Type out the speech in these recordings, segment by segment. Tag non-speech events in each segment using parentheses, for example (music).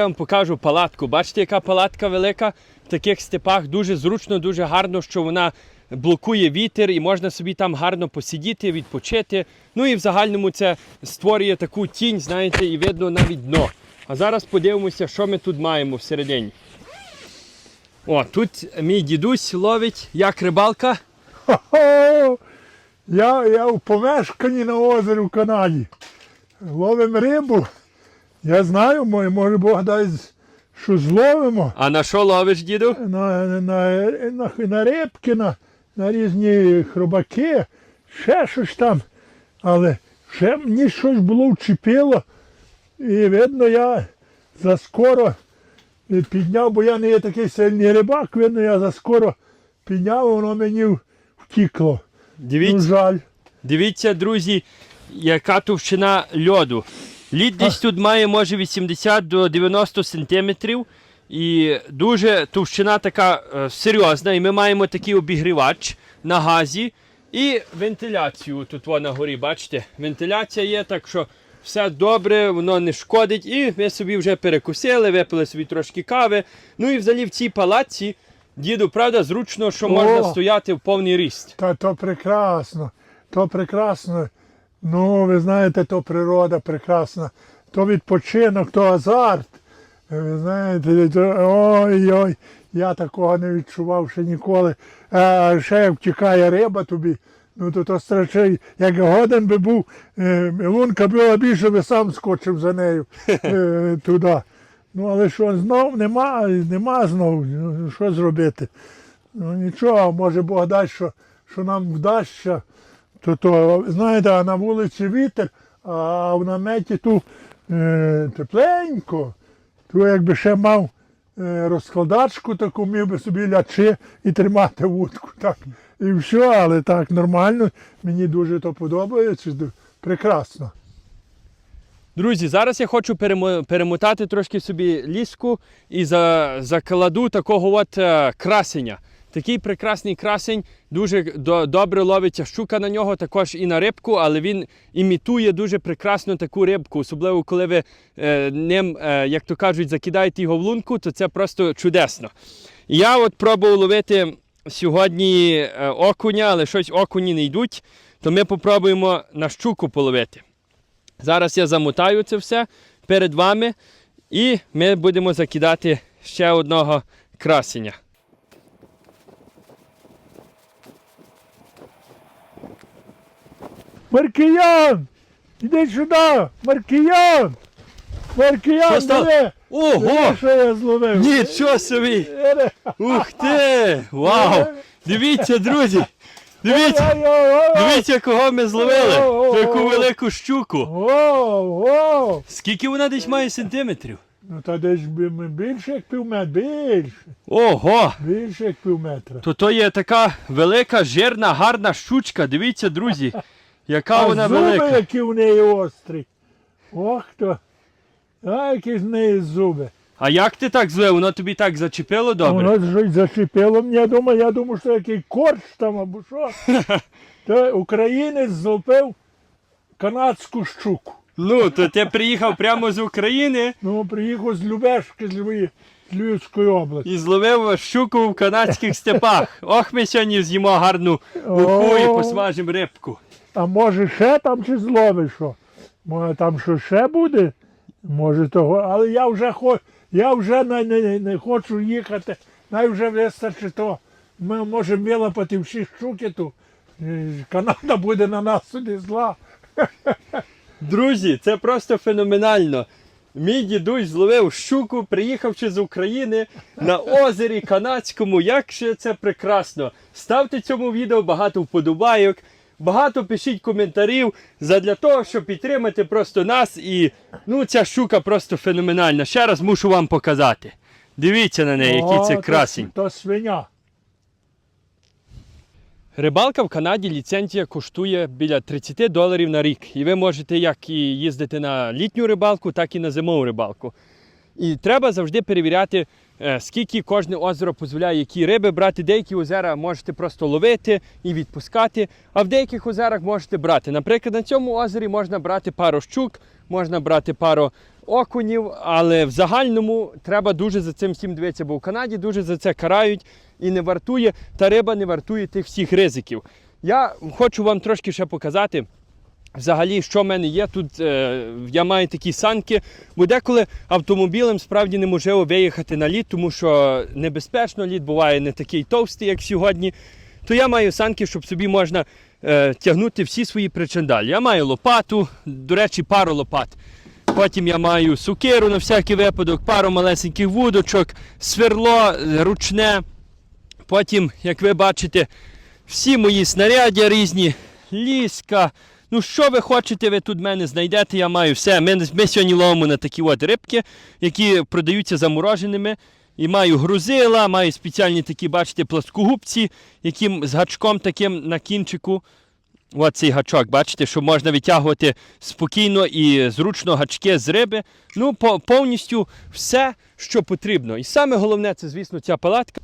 Я вам покажу палатку. Бачите, яка палатка велика в таких степах. Дуже зручно, дуже гарно, що вона блокує вітер і можна собі там гарно посидіти, відпочити. Ну і в загальному це створює таку тінь, знаєте, і видно навіть дно. А зараз подивимося, що ми тут маємо всередині. О, тут мій дідусь ловить як рибалка. Хо-хо! Я, я в помешканні на озері в Канаді. Ловимо рибу. Я знаю, може, Бог дасть, що зловимо. А на що ловиш, діду? На, на, на, на рибки, на, на різні хробаки, ще щось там. Але ще мені щось було вчепило. І видно, я заскоро підняв, бо я не є такий сильний рибак, видно, я заскоро підняв, воно мені втікло. Ну, Дивіться. жаль. Дивіться, друзі, яка товщина льоду. Лід десь тут має може 80 до 90 сантиметрів. І дуже товщина така е, серйозна. І ми маємо такий обігрівач на газі і вентиляцію тут во на горі. Бачите? Вентиляція є, так що все добре, воно не шкодить. І ми собі вже перекусили, випили собі трошки кави. Ну і взагалі в цій палаці, діду, правда, зручно, що можна стояти в повний ріст. Та то прекрасно, то прекрасно. Ну, ви знаєте, то природа прекрасна, то відпочинок, то азарт. Ви знаєте, ой-ой, я такого не відчував ще ніколи. А ще як втікає риба тобі, ну то то страшно. Як годен би був, е, лунка була більше, би сам скочив за нею е, (laughs) туди. Ну, але що, знов нема, нема знов, ну, що зробити? Ну нічого, може Бог дасть, що, що нам вдасться. То, то, знаєте, на вулиці вітер, а в наметі тут е, тепленько. То якби ще мав е, розкладачку таку, міг би собі лячи і тримати вудку. Так. І все, але так, нормально. Мені дуже то подобається. Прекрасно. Друзі, зараз я хочу перемотати трошки собі ліску і закладу такого от е, красеня. Такий прекрасний красень, дуже добре ловиться щука на нього, також і на рибку, але він імітує дуже прекрасно таку рибку. Особливо, коли ви е, ним, е, як то кажуть, закидаєте його в лунку, то це просто чудесно. Я от пробував ловити сьогодні е, окуня, але щось окуні не йдуть, то ми попробуємо на щуку половити. Зараз я замотаю це все перед вами і ми будемо закидати ще одного красення. Маркіян! Іди сюди! Маркіян! Маркіян, Що стало? диви! Ого! Диви, що я зловив! Нічого собі! Ух ти! Вау! Дивіться, друзі! Дивіться! Дивіться, кого ми зловили! Яку велику щуку! Воу, воу! Скільки вона десь має сантиметрів? Ну та десь ми більше як півметра, більше, Ого! більше як півметра. То то є така велика, жирна, гарна щучка. Дивіться, друзі, яка А вона зуби, велика. які в неї острі. Ох то. А які з неї зуби. А як ти так злив? Воно тобі так зачепило добре? Воно щось зачепило мені, я думаю, я думаю, що який корч там або що. (laughs) То українець злопив канадську щуку. Ну, то ти приїхав прямо з України Ну, приїхав з Любешки, з, Львів, Львівської області. і зловив щуку в канадських степах. Ох, ми сьогодні з'їмо гарну уху і посмажимо рибку. А може ще там чи зловиш що? Може там що ще буде? Може того, але я вже хо, я вже не, не, не хочу їхати, най вже вистачить то. Ми можемо вилапати всі щуки тут. Канада буде на нас сюди зла. Друзі, це просто феноменально. Мій дідусь зловив щуку, приїхавши з України на озері канадському. Як ще це прекрасно! Ставте цьому відео багато вподобайок, багато пишіть коментарів задля того, щоб підтримати просто нас. І ну, ця щука просто феноменальна. Ще раз мушу вам показати. Дивіться на неї, який це красень. То, свиня. Рибалка в Канаді ліцензія коштує біля 30 доларів на рік. І ви можете як і їздити на літню рибалку, так і на зимову рибалку. І треба завжди перевіряти, скільки кожне озеро дозволяє, які риби брати. Деякі озера можете просто ловити і відпускати, а в деяких озерах можете брати. Наприклад, на цьому озері можна брати пару щук, можна брати пару окунів, але в загальному треба дуже за цим всім дивитися, бо в Канаді дуже за це карають і не вартує, та риба не вартує тих всіх ризиків. Я хочу вам трошки ще показати. Взагалі, що в мене є тут, е, я маю такі санки, бо деколи автомобілем справді неможливо виїхати на лід, тому що небезпечно, лід буває не такий товстий, як сьогодні. То я маю санки, щоб собі можна е, тягнути всі свої причандалі. Я маю лопату, до речі, пару лопат. Потім я маю сукиру на всякий випадок, пару малесеньких вудочок, сверло е, ручне. Потім, як ви бачите, всі мої снаряддя різні, ліска. Ну, що ви хочете, ви тут мене знайдете, я маю все. Ми, ми сьогодні ловимо на такі от рибки, які продаються замороженими. І маю грузила, маю спеціальні такі, бачите, плоскогубці, які з гачком таким на кінчику. От цей гачок, бачите, що можна витягувати спокійно і зручно гачки з риби. Ну, по- повністю все, що потрібно. І саме головне, це, звісно, ця палатка.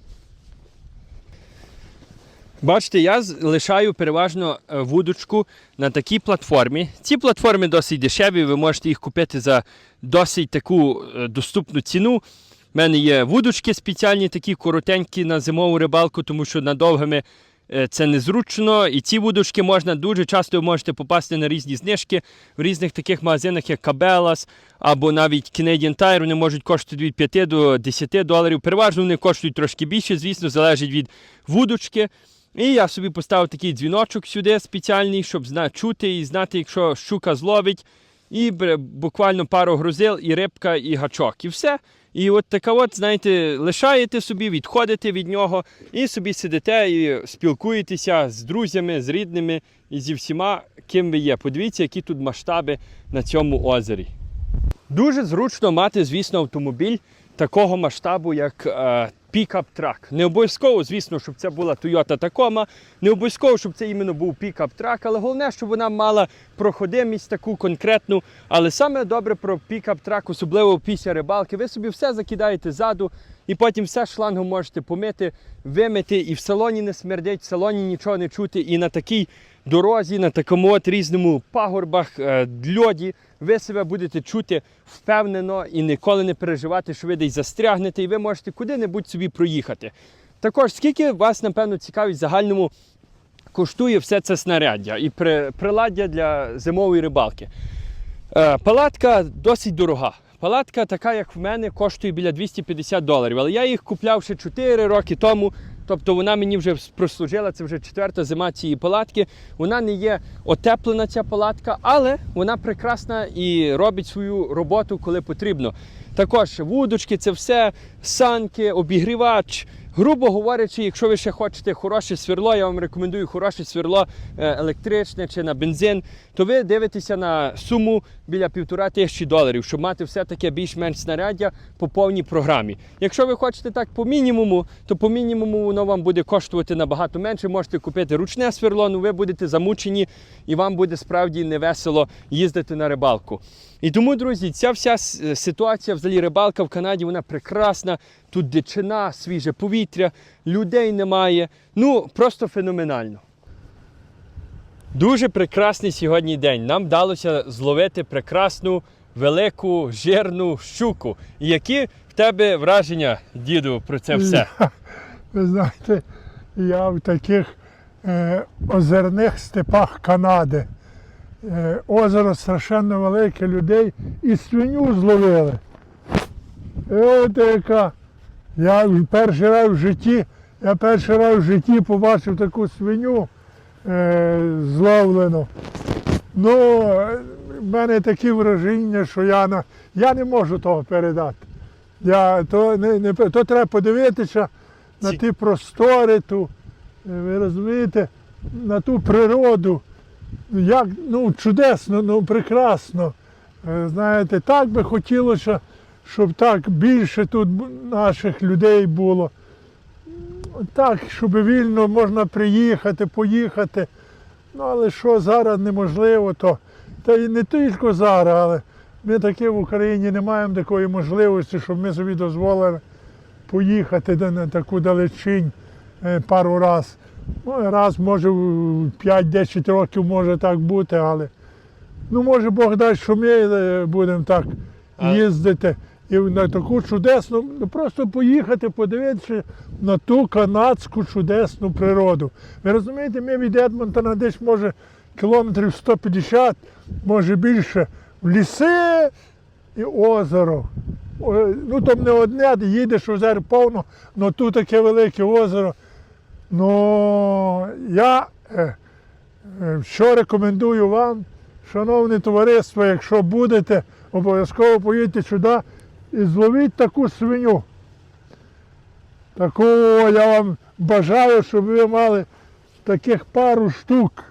Бачите, я лишаю переважно е, вудочку на такій платформі. Ці платформи досить дешеві, ви можете їх купити за досить таку е, доступну ціну. У мене є вудочки спеціальні, такі коротенькі на зимову рибалку, тому що надовгими е, це незручно. І ці вудочки можна дуже часто ви можете попасти на різні знижки в різних таких магазинах, як Cabela's або навіть Canadian Tire. Вони можуть коштувати від 5 до 10 доларів. Переважно вони коштують трошки більше, звісно, залежить від вудочки. І я собі поставив такий дзвіночок сюди спеціальний, щоб чути і знати, якщо щука зловить. І буквально пару грузил, і рибка, і гачок. І все. І от така от, знаєте, лишаєте собі, відходите від нього і собі сидите і спілкуєтеся з друзями, з рідними і зі всіма, ким ви є. Подивіться, які тут масштаби на цьому озері. Дуже зручно мати, звісно, автомобіль такого масштабу, як е, пікап-трак. Не обов'язково, звісно, щоб це була Toyota Tacoma, не обов'язково, щоб це іменно був пікап-трак, але головне, щоб вона мала проходимість таку конкретну. Але саме добре про пікап-трак, особливо після рибалки, ви собі все закидаєте ззаду, і потім все шлангом можете помити, вимити, і в салоні не смердить, в салоні нічого не чути. І на такій дорозі, на такому от різному пагорбах, е, льоді, ви себе будете чути впевнено і ніколи не переживати, що ви десь застрягнете, і ви можете куди-небудь собі проїхати. Також, скільки вас, напевно, цікавить в загальному коштує все це снаряддя і приладдя для зимової рибалки. Е, палатка досить дорога. Палатка, така, як в мене, коштує біля 250 доларів. Але я їх купляв ще 4 роки тому. Тобто вона мені вже прослужила, це вже четверта зима цієї палатки. Вона не є отеплена, ця палатка, але вона прекрасна і робить свою роботу, коли потрібно. Також вудочки, це все, санки, обігрівач. Грубо говорячи, якщо ви ще хочете хороше сверло, я вам рекомендую хороше сверло е, електричне чи на бензин, то ви дивитеся на суму біля півтора тисячі доларів, щоб мати все таке більш-менш снаряддя по повній програмі. Якщо ви хочете так по мінімуму, то по мінімуму воно вам буде коштувати набагато менше. Можете купити ручне сверло, ну ви будете замучені і вам буде справді невесело їздити на рибалку. І тому, друзі, ця вся ситуація, взагалі рибалка в Канаді, вона прекрасна. Тут дичина, свіже повітря, людей немає. Ну, просто феноменально. Дуже прекрасний сьогодні день. Нам вдалося зловити прекрасну, велику, жирну щуку. І які в тебе враження, діду, про це все? (laughs) Ви знаєте, я в таких е, озерних степах Канади. Е, озеро страшенно велике, людей і свиню зловили. І от яка. Я перший раз в житті, я перший раз в житті побачив таку свиню е, зловлену. Ну, в мене такі враження, що я, на, я не можу того передати. Я, то, не, не, то треба подивитися на ті простори, ту, ви розумієте, на ту природу. Як ну, чудесно, ну прекрасно. Е, Знаєте, так би хотілося, щоб так більше тут наших людей було. Так, щоб вільно можна приїхати, поїхати. Ну, але що зараз неможливо, то та й не тільки зараз, але ми таки в Україні не маємо такої можливості, щоб ми собі дозволили поїхати на таку далечінь е, пару раз. Ну, раз, може, в 5-10 років може так бути, але ну, може Бог дасть, що ми е, будемо так їздити. І на таку чудесну, ну просто поїхати, подивитися на ту канадську чудесну природу. Ви розумієте, ми від Едмонтона десь може кілометрів 150, може більше, в ліси і озеро. Ну там не одне, їдеш озеро повно, але тут таке велике озеро. Ну я е, е, що рекомендую вам, шановне товариство, якщо будете, обов'язково поїдьте сюди і зловіть таку свиню. Такого я вам бажаю, щоб ви мали таких пару штук.